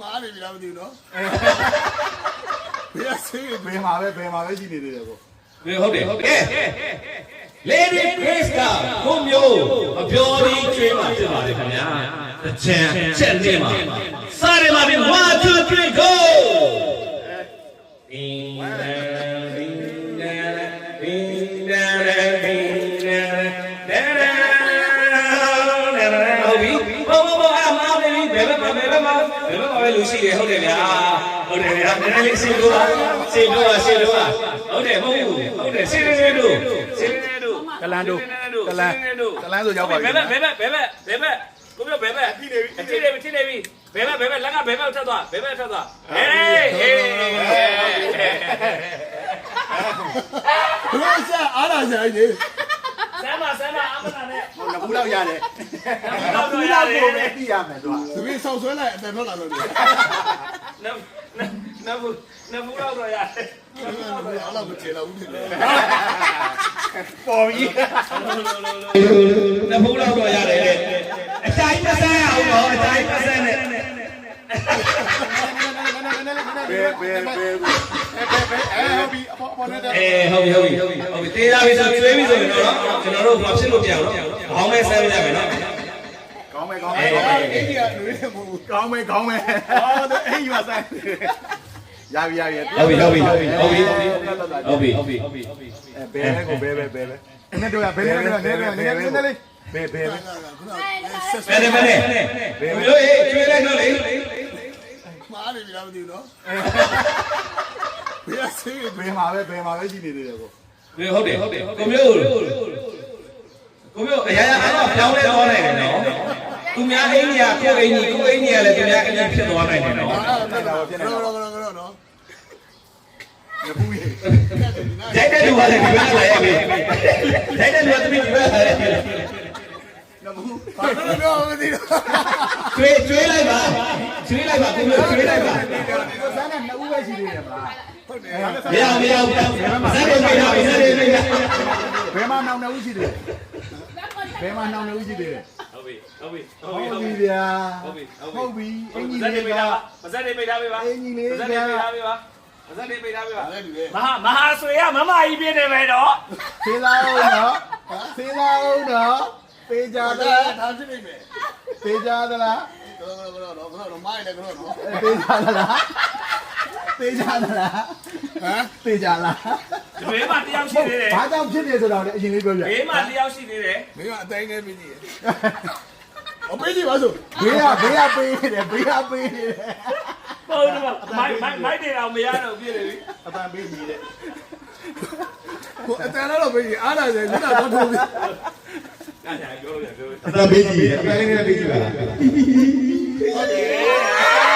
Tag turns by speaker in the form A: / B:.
A: မှားနေပြီလားမသိဘူးနော်ဘယ်ဆေး
B: ဘယ်မှာပဲဘယ်မှာပဲရှိနေသေးတယ်ကို
C: ဘယ်ဟုတ်တယ်ဟုတ်တယ်ကဲ Lady Grace ကကိုမျိုးအပြောပြီးကျွေးมาဖြစ်ပါတယ်ခင်ဗျာအချမ်းချက်နေမှာစားရမှာပြီ1 2 3 go အင်း ဘယ်ဘက်မှာဘယ်ဘက်မှာဘယ်ဘက်မှာပဲလူရှိတယ်ဟုတ်တယ်ဗျာဟုတ်တယ်ဗျာနည်းနည်းလေးစေလို့ပါစေလို့ပါစေလို့ပါဟုတ်တယ်ဟုတ်ဟုတ်တယ်စေနေနေတို့စေနေနေတို့
B: ကလန်တို့ကလန်ကလန်ဆိုရောက်ပါပြီ
C: ဘယ်ဘက်ဘယ်ဘက်ဘယ်ဘက်ဘယ်ဘက်ကိုပြောဘယ်ဘက်ထိနေပြီထိနေပြီထိနေပြီဘယ်ဘက်ဘယ်ဘက်လက်ကဘယ်ဘက်ထပ်သွားဘယ်ဘက်ထပ်သွားဟေးဟေး
A: ဘယ်ဆက်အားလာဆိုင်နေ
C: ဆမ်းမဆမ်းမအမနာ နဲ့
B: ဟိုနှစ်ခုလောက်ရတယ်
C: နောက်
B: ခု
C: တော့ရ
B: လောက်
C: တ
B: ကို
C: ယ်
B: ပဲသိရမယ်သူက
A: သမီးဆောက်ဆွဲလိုက်အတန်ထွက်လာတော့တယ်
C: နပ်နပ်ဘူးနပ်ဘူးတော့ရတယ်
A: အားလာမချေတော့ဘူးလေ
B: ပေါ်ပြီ
C: နပ်ဘူးတော့ရတယ်အတိုင်းမဆန်းအောင်တော့အတိုင်းမဆန်းနဲ့
B: ဘယ်ဘယ်ဘယ်ဘယ်ဘယ်အဲဟုတ်ပြီအပေါ်အပေါ်နဲ့
C: အေးဟုတ်ပြီဟုတ်ပြီဟုတ်ပြီတေးလာပြီဆိုကျွေးပြီဆိုရင်တော့ကျွန်တော်တို့ဘာဖြစ်လို့ပြောင်းတော့ ကောင်းမဲဆဲပေးရမယ်နော်
B: ကောင်းမယ်ကောင်းမယ်အိမ်
A: ကြီးကလူတွေမဟုတ်ဘူး
B: ကောင်းမယ်ကောင်းမယ်ဟောတော့အိမ်ကြီးကဆိုင်ရပြီရပြီ
C: ဟုတ်ပြီဟုတ်ပြီဟုတ်ပြီဟုတ်ပြီဟုတ်ပြီဟုတ်ပြီဟုတ်ပြီ
B: အဲဘယ်လဲကိုဘယ်ပဲဘယ်လဲနဲ့တော့ဘယ်နဲ့တော့နဲ့တော့နဲ့နဲ့နဲ့လေးဘယ်ဘယ်
A: လဲ
C: ဘယ်ဘယ်လဲဘယ်လို့ရေးကျွေးလိုက်တော့လေ
A: မားနေပြီလားမသိဘူးနော်ဘယ်ဆေး
B: ဘယ်မှာပဲဘယ်မှာပဲရှိနေသေးတယ်ကို
C: ဟုတ်တယ်ဟုတ်တယ်ကိုမျိုး ကိုမျိုးအရာရာအဲ့တော့ပြောင်းလဲသွားနိုင်တယ်နော်သူများအိန္ဒိယကိုအိန္ဒိကိုအိန္ဒိယလည်းသူများအိန္ဒိဖြစ်သွားနိုင်တယ်နော်
A: အားတော့ဖြစ်နေတော့တော့တော့နော်
B: ငပူးရေ
C: ရိုက်တဲ့လူကလည်းဒီဘက်လာရဲ့ပဲရိုက်တဲ့လူကသမီးဒီဘက်လာရဲ့
B: ငပူး
A: ဘာလို့တော့မသိတော့
C: ကျွေးကျွေးလိုက်ပါကျွေးလိုက်ပါကိုမျိုးကျွေးလိုက်ပါ
B: ဒီကစားနဲ့နှစ်ဦးပဲရှိသေးတယ်မလား
A: ဟုတ်တယ်
C: မရမရဇက်ကိုပြေးတာဇက်တွေပြေးတာ
B: ဘယ်မှာနောင်နှစ်ဦးရှိသေးတယ်ဘ ယ်မှာနောင်နှစ်ဦးရှိသေးတယ်
C: ဟုတ်ပြီဟုတ်ပြီ
B: ဟုတ်ပြီဗျာဟုတ်ပြီအင်ကြီး
C: ဇက်တွေ
B: လေး
C: ပြေး
B: က
C: တာဇက်တွေပြေးတာပြေးပါ
B: အင်ကြီးလေး
C: ဇက်
B: က
C: တွေပြေးတာပြေးပါဇက်တွေပြေးတာပြေးပါ
A: အဲ့ဒီလေ
C: မဟာမဟာဆွေရမမကြီးပြည့်နေပဲတော့
B: သေးလားဦးနော်သေးလားဦးနော်ပေးကြသ
A: ဒါ
B: လား
A: ဒါဖြစ်နေမယ်
B: ပေးကြသလား
A: တော့တော့တော့တော့တော့မိုင်းလည်းကတော့နော်
B: ပေးကြသလား ပေးကြသလား
A: ဟမ်
B: ပေးကြလား
C: ဒီဘေးမှာတယောက်ရှိသေးတယ်
B: ဘာကြောင့်ဖြစ်နေဆိုတော့လည်းအရင်လေးပြောပြ
C: ဘေးမှာတယောက်ရှိသေးတယ်
A: မင်းကအတိုင်းနဲ့ပြီးကြည့်အပေးကြည့်ပါစို့
B: ဘေးကဘေးကပေးနေတယ်ဘေးကပေးနေတယ်
C: ဟုတ်တယ်မိုက်မိုက်မိုက်တယ်အောင်မရတော့ပြည့်တယ်ပြီ
B: အပန်ပေးကြီးတဲ့
A: ကိုအတန်တော့ပေးကြည့်အားလာတယ်လက်တော့ထိုးပြီး
C: အဲ့ဒါပြောလို့ပြောလို့
B: အပန်ပေးကြီးအပန်လေးနဲ့ပေးကြီးပါလား
A: ဟုတ်တယ်